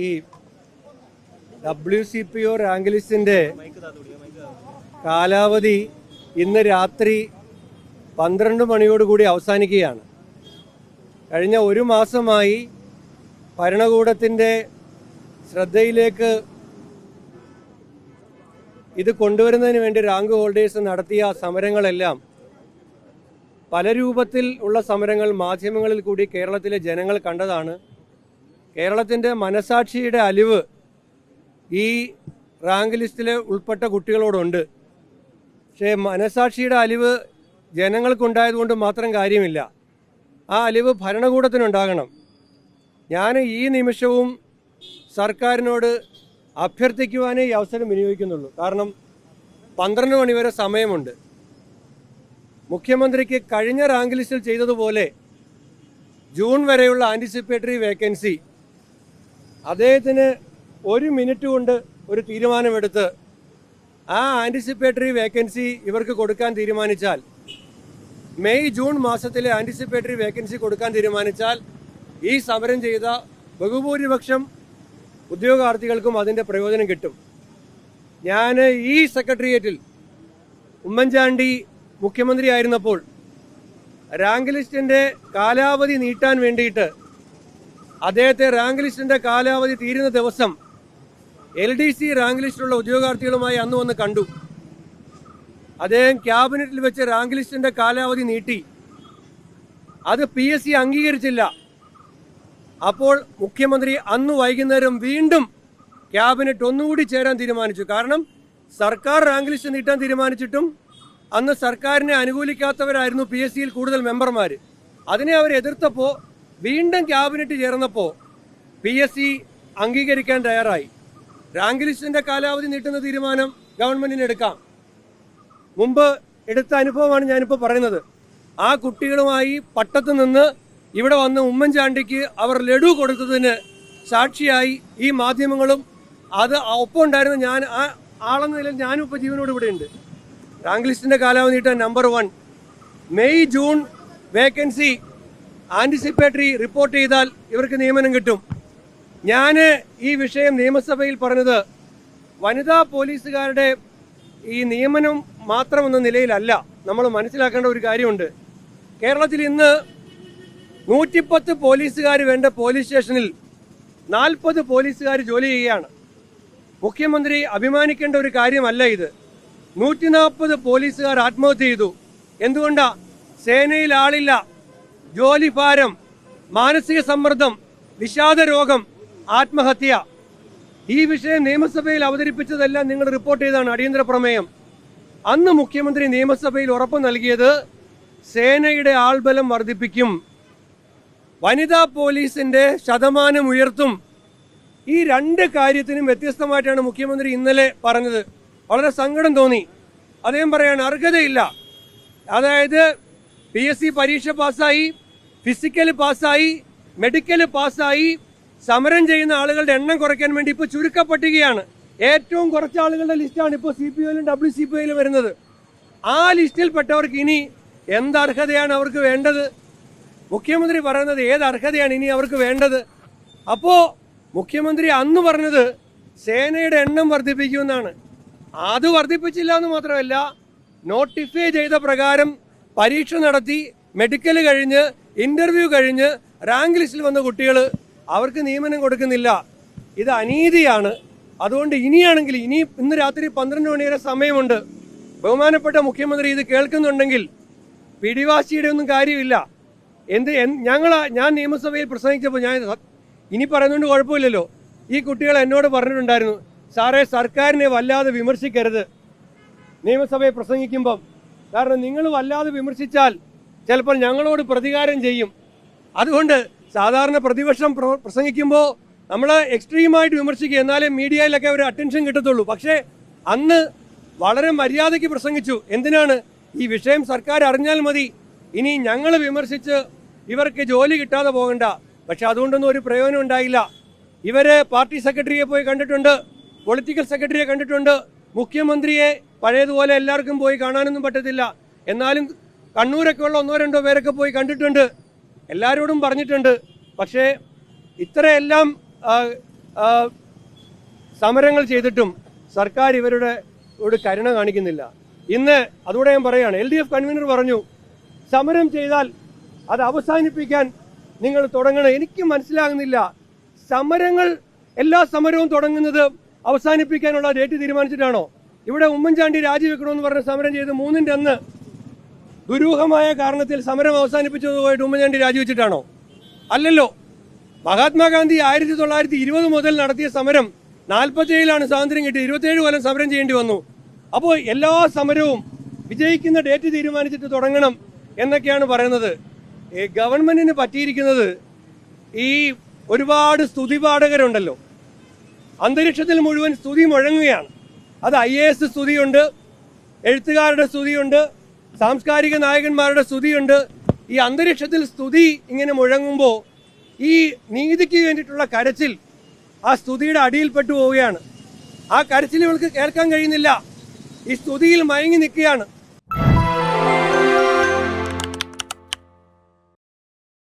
ഈ W C P O rank ലിസ്റ്റിന്റെ കാലാവധി ഇന്ന് രാത്രി പന്ത്രണ്ട് മണിയോടുകൂടി അവസാനിക്കുകയാണ്. കഴിഞ്ഞ ഒരു മാസമായി ഭരണകൂടത്തിന്റെ ശ്രദ്ധയിലേക്ക് ഇത് കൊണ്ടുവരുന്നതിന് വേണ്ടി റാങ്ക് ഹോൾഡേഴ്സ് നടത്തിയ സമരങ്ങളെല്ലാം പല രൂപത്തിൽ ഉള്ള സമരങ്ങൾ മാധ്യമങ്ങളിൽ കൂടി കേരളത്തിലെ ജനങ്ങൾ കണ്ടതാണ്. കേരളത്തിന്റെ മനസാക്ഷിയുടെ അലിവ് ഈ റാങ്ക് ലിസ്റ്റിലെ ഉൾപ്പെട്ട കുട്ടികളോടുണ്ട്. പക്ഷേ മനസാക്ഷിയുടെ അലിവ് ജനങ്ങൾക്കുണ്ടായതുകൊണ്ട് മാത്രം കാര്യമില്ല. ആ അലിവ് ഭരണകൂടത്തിനുണ്ടാകണം. ഞാൻ ഈ നിമിഷവും സർക്കാരിനോട് അഭ്യർത്ഥിക്കുവാനേ ഈ അവസരം വിനിയോഗിക്കുന്നുള്ളൂ. കാരണം പന്ത്രണ്ട് മണിവരെ സമയമുണ്ട്. മുഖ്യമന്ത്രിക്ക് കഴിഞ്ഞ റാങ്ക് ലിസ്റ്റിൽ ചെയ്തതുപോലെ ജൂൺ വരെയുള്ള ആന്റിസിപ്പേറ്ററി വേക്കൻസി അദ്ദേഹത്തിന് ഒരു മിനിറ്റ് കൊണ്ട് ഒരു തീരുമാനമെടുത്ത് ആ ആന്റിസിപ്പേറ്ററി വേക്കൻസി ഇവർക്ക് കൊടുക്കാൻ തീരുമാനിച്ചാൽ മെയ് ജൂൺ മാസത്തിലെ ആന്റിസിപ്പേറ്ററി വേക്കൻസി കൊടുക്കാൻ തീരുമാനിച്ചാൽ ഈ സമരം ചെയ്ത ബഹുഭൂരിപക്ഷം ഉദ്യോഗാർത്ഥികൾക്കും അതിന്റെ പ്രയോജനം കിട്ടും. ഞാൻ ഈ സെക്രട്ടേറിയറ്റിൽ ഉമ്മൻചാണ്ടി മുഖ്യമന്ത്രി ആയിരുന്നപ്പോൾ റാങ്ക് ലിസ്റ്റിന്റെ കാലാവധി നീട്ടാൻ വേണ്ടിയിട്ട് അദ്ദേഹത്തെ റാങ്ക് ലിസ്റ്റിന്റെ കാലാവധി തീരുന്ന ദിവസം എൽ ഡി സി റാങ്ക് ലിസ്റ്റിലുള്ള ഉദ്യോഗാർത്ഥികളുമായി അന്ന് വന്ന് കണ്ടു. അദ്ദേഹം ക്യാബിനറ്റിൽ വെച്ച് റാങ്ക് ലിസ്റ്റിന്റെ കാലാവധി നീട്ടി. അത് പി എസ് സി അംഗീകരിച്ചില്ല. അപ്പോൾ മുഖ്യമന്ത്രി അന്ന് വൈകുന്നേരം വീണ്ടും ക്യാബിനറ്റ് ഒന്നുകൂടി ചേരാൻ തീരുമാനിച്ചു. കാരണം സർക്കാർ റാങ്ക് ലിസ്റ്റ് നീട്ടാൻ തീരുമാനിച്ചിട്ടും അന്ന് സർക്കാരിനെ അനുകൂലിക്കാത്തവരായിരുന്നു പി എസ് സിയിൽ കൂടുതൽ മെമ്പർമാർ അതിനെ അവർ എതിർത്തപ്പോൾ വീണ്ടും ക്യാബിനറ്റ് ചേർന്നപ്പോൾ പി എസ് സി അംഗീകരിക്കാൻ തയ്യാറായി. റാങ്ക് ലിസ്റ്റിന്റെ കാലാവധി നീട്ടുന്ന തീരുമാനം ഗവൺമെന്റിന് എടുക്കാം. മുമ്പ് എടുത്ത അനുഭവമാണ് ഞാനിപ്പോൾ പറയുന്നത്. ആ കുട്ടികളുമായി പട്ടത്ത് നിന്ന് ഇവിടെ വന്ന് ഉമ്മൻചാണ്ടിക്ക് അവർ ലഡു കൊടുത്തതിന് സാക്ഷിയായി ഈ മാധ്യമങ്ങളും അത് ഒപ്പം ഉണ്ടായിരുന്ന ഞാൻ ആ ആളെന്ന നിലയിൽ ഞാനും ഇപ്പോൾ ജീവനോട് ഇവിടെ ഉണ്ട്. റാങ്ക് ലിസ്റ്റിന്റെ കാലാവധി നീട്ടാൻ number one. May June vacancy anticipatory report ചെയ്താൽ ഇവർക്ക് നിയമനം കിട്ടും. ഞാൻ ഈ വിഷയം നിയമസഭയിൽ പറഞ്ഞത് വനിതാ പോലീസുകാരുടെ ഈ നിയമനം മാത്രമെന്ന നിലയിലല്ല. നമ്മൾ മനസ്സിലാക്കേണ്ട ഒരു കാര്യമുണ്ട്. കേരളത്തിൽ ഇന്ന് നൂറ്റിപ്പത്ത് പോലീസുകാർ വേണ്ട പോലീസ് സ്റ്റേഷനിൽ നാൽപ്പത് പോലീസുകാർ ജോലി ചെയ്യുകയാണ്. മുഖ്യമന്ത്രി അഭിമാനിക്കേണ്ട ഒരു കാര്യമല്ല ഇത്. നൂറ്റി നാൽപ്പത് പോലീസുകാർ ആത്മഹത്യ ചെയ്തു. എന്തുകൊണ്ടാണ് സേനയിൽ ആളില്ല. ജോലി ഭാരം മാനസിക സമ്മർദ്ദം വിഷാദ രോഗം ആത്മഹത്യ. ഈ വിഷയം നിയമസഭയിൽ അവതരിപ്പിച്ചതെല്ലാം നിങ്ങൾ റിപ്പോർട്ട് ചെയ്താണ് അടിയന്തര പ്രമേയം. അന്ന് മുഖ്യമന്ത്രി നിയമസഭയിൽ ഉറപ്പ് നൽകിയത് സേനയുടെ ആൾബലം വർദ്ധിപ്പിക്കും വനിതാ പോലീസിന്റെ ശതമാനം ഉയർത്തും. ഈ രണ്ട് കാര്യത്തിനും വ്യത്യസ്തമായിട്ടാണ് മുഖ്യമന്ത്രി ഇന്നലെ പറഞ്ഞത്. വളരെ സങ്കടം തോന്നി. അദ്ദേഹം പറയാൻ അർഹതയില്ല. അതായത് പി എസ് സി പരീക്ഷ പാസ്സായി ഫിസിക്കൽ പാസ്സായി മെഡിക്കൽ പാസ്സായി സമരം ചെയ്യുന്ന ആളുകളുടെ എണ്ണം കുറയ്ക്കാൻ വേണ്ടി ഇപ്പോൾ ചുരുക്കപ്പെട്ടുകയാണ് ഏറ്റവും കുറച്ച് ആളുകളുടെ ലിസ്റ്റാണ് ഇപ്പോൾ സി പി ഒയിലും ഡബ്ല്യു സി പി ഒയിലും വരുന്നത്. ആ ലിസ്റ്റിൽപ്പെട്ടവർക്ക് ഇനി എന്ത് അർഹതയാണ് അവർക്ക് വേണ്ടത്? മുഖ്യമന്ത്രി പറയുന്നത് ഏത് അർഹതയാണ് ഇനി അവർക്ക് വേണ്ടത്? അപ്പോൾ മുഖ്യമന്ത്രി അന്ന് പറഞ്ഞത് സേനയുടെ എണ്ണം വർദ്ധിപ്പിക്കുമെന്നാണ്. അത് വർദ്ധിപ്പിച്ചില്ല എന്ന് മാത്രമല്ല നോട്ടിഫൈ ചെയ്ത പ്രകാരം പരീക്ഷ നടത്തി മെഡിക്കൽ കഴിഞ്ഞ് ഇന്റർവ്യൂ കഴിഞ്ഞ് റാങ്ക് ലിസ്റ്റിൽ വന്ന കുട്ടികൾ അവർക്ക് നിയമനം കൊടുക്കുന്നില്ല. ഇത് അനീതിയാണ്. അതുകൊണ്ട് ഇനിയാണെങ്കിൽ ഇനി ഇന്ന് രാത്രി പന്ത്രണ്ട് മണി വരെ സമയമുണ്ട്. ബഹുമാനപ്പെട്ട മുഖ്യമന്ത്രി ഇത് കേൾക്കുന്നുണ്ടെങ്കിൽ പിടിവാശിയുടെ ഒന്നും കാര്യമില്ല. എന്ത് ഞങ്ങൾ ഞാൻ നിയമസഭയിൽ പ്രസംഗിച്ചപ്പോൾ ഞാൻ ഇനി പറയുന്നതുകൊണ്ട് കുഴപ്പമില്ലല്ലോ. ഈ കുട്ടികൾ എന്നോട് പറഞ്ഞിട്ടുണ്ടായിരുന്നു സാറേ സർക്കാരിനെ വല്ലാതെ വിമർശിക്കരുത്. നിയമസഭയെ പ്രസംഗിക്കുമ്പം കാരണം നിങ്ങൾ വല്ലാതെ വിമർശിച്ചാൽ ചിലപ്പോൾ ഞങ്ങളോട് പ്രതികാരം ചെയ്യും. അതുകൊണ്ട് സാധാരണ പ്രതിപക്ഷം പ്ര- പ്രസംഗിക്കുമ്പോൾ നമ്മൾ എക്സ്ട്രീമായിട്ട് വിമർശിക്കുക. എന്നാലേ മീഡിയയിലൊക്കെ ഒരു അറ്റൻഷൻ കിട്ടത്തുള്ളൂ. പക്ഷേ അന്ന് വളരെ മര്യാദയ്ക്ക് പ്രസംഗിച്ചു. എന്തിനാണ്? ഈ വിഷയം സർക്കാർ അറിഞ്ഞാൽ മതി. ഇനി ഞങ്ങൾ വിമർശിച്ച് ഇവർക്ക് ജോലി കിട്ടാതെ പോകണ്ട. പക്ഷെ അതുകൊണ്ടൊന്നും ഒരു പ്രയോജനം ഉണ്ടായില്ല. ഇവരെ പാർട്ടി സെക്രട്ടറിയെ പോയി കണ്ടിട്ടുണ്ട് പൊളിറ്റിക്കൽ സെക്രട്ടറിയെ കണ്ടിട്ടുണ്ട് മുഖ്യമന്ത്രിയെ പഴയതുപോലെ എല്ലാവർക്കും പോയി കാണാനൊന്നും പറ്റത്തില്ല. എന്നാലും കണ്ണൂരൊക്കെ ഉള്ള ഒന്നോ രണ്ടോ പേരൊക്കെ പോയി കണ്ടിട്ടുണ്ട്. എല്ലാവരോടും പറഞ്ഞിട്ടുണ്ട്. പക്ഷേ ഇത്രയെല്ലാം സമരങ്ങൾ ചെയ്തിട്ടും സർക്കാർ ഇവരുടെ ഒരു കരുണ കാണിക്കുന്നില്ല. ഇന്ന് അതുകൂടെ ഞാൻ പറയുകയാണ് എൽ ഡി എഫ് കൺവീനർ പറഞ്ഞു സമരം ചെയ്താൽ അത് അവസാനിപ്പിക്കാൻ നിങ്ങൾ തുടങ്ങണം. എനിക്ക് മനസ്സിലാകുന്നില്ല. സമരങ്ങൾ എല്ലാ സമരവും തുടങ്ങുന്നത് അവസാനിപ്പിക്കാനുള്ള ഡേറ്റ് തീരുമാനിച്ചിട്ടാണോ? ഇവിടെ ഉമ്മൻചാണ്ടി രാജിവെക്കണമെന്ന് പറഞ്ഞ് സമരം ചെയ്ത് മൂന്നിന്റെ അന്ന് ദുരൂഹമായ കാരണത്തിൽ സമരം അവസാനിപ്പിച്ചതുമായിട്ട് ഉമ്മൻചാണ്ടി രാജിവെച്ചിട്ടാണോ? അല്ലല്ലോ. മഹാത്മാഗാന്ധി ആയിരത്തി തൊള്ളായിരത്തി ഇരുപത് മുതൽ നടത്തിയ സമരം നാൽപ്പത്തേഴിലാണ് സ്വാതന്ത്ര്യം കിട്ടി ഇരുപത്തേഴ് കൊല്ലം സമരം ചെയ്യേണ്ടി വന്നു. അപ്പോൾ എല്ലാ സമരവും വിജയിക്കുന്ന ഡേറ്റ് തീരുമാനിച്ചിട്ട് തുടങ്ങണം എന്നൊക്കെയാണ് പറയുന്നത്. ഗവൺമെന്റിന് പറ്റിയിരിക്കുന്നത് ഈ ഒരുപാട് സ്തുതിപാഠകരുണ്ടല്ലോ. അന്തരീക്ഷത്തിൽ മുഴുവൻ സ്തുതി മുഴങ്ങുകയാണ്. അത് ഐ എ എസ് സ്തുതിയുണ്ട് എഴുത്തുകാരുടെ സ്തുതിയുണ്ട് സാംസ്കാരിക നായകന്മാരുടെ സ്തുതിയുണ്ട്. ഈ അന്തരീക്ഷത്തിൽ സ്തുതി ഇങ്ങനെ മുഴങ്ങുമ്പോൾ ഈ നീതിക്ക് വേണ്ടിയിട്ടുള്ള കരച്ചിൽ ആ സ്തുതിയുടെ അടിയിൽപ്പെട്ടു പോവുകയാണ്. ആ കരച്ചിൽ ഇവൾക്ക് കേൾക്കാൻ കഴിയുന്നില്ല. ഈ സ്തുതിയിൽ മയങ്ങി നിൽക്കുകയാണ്.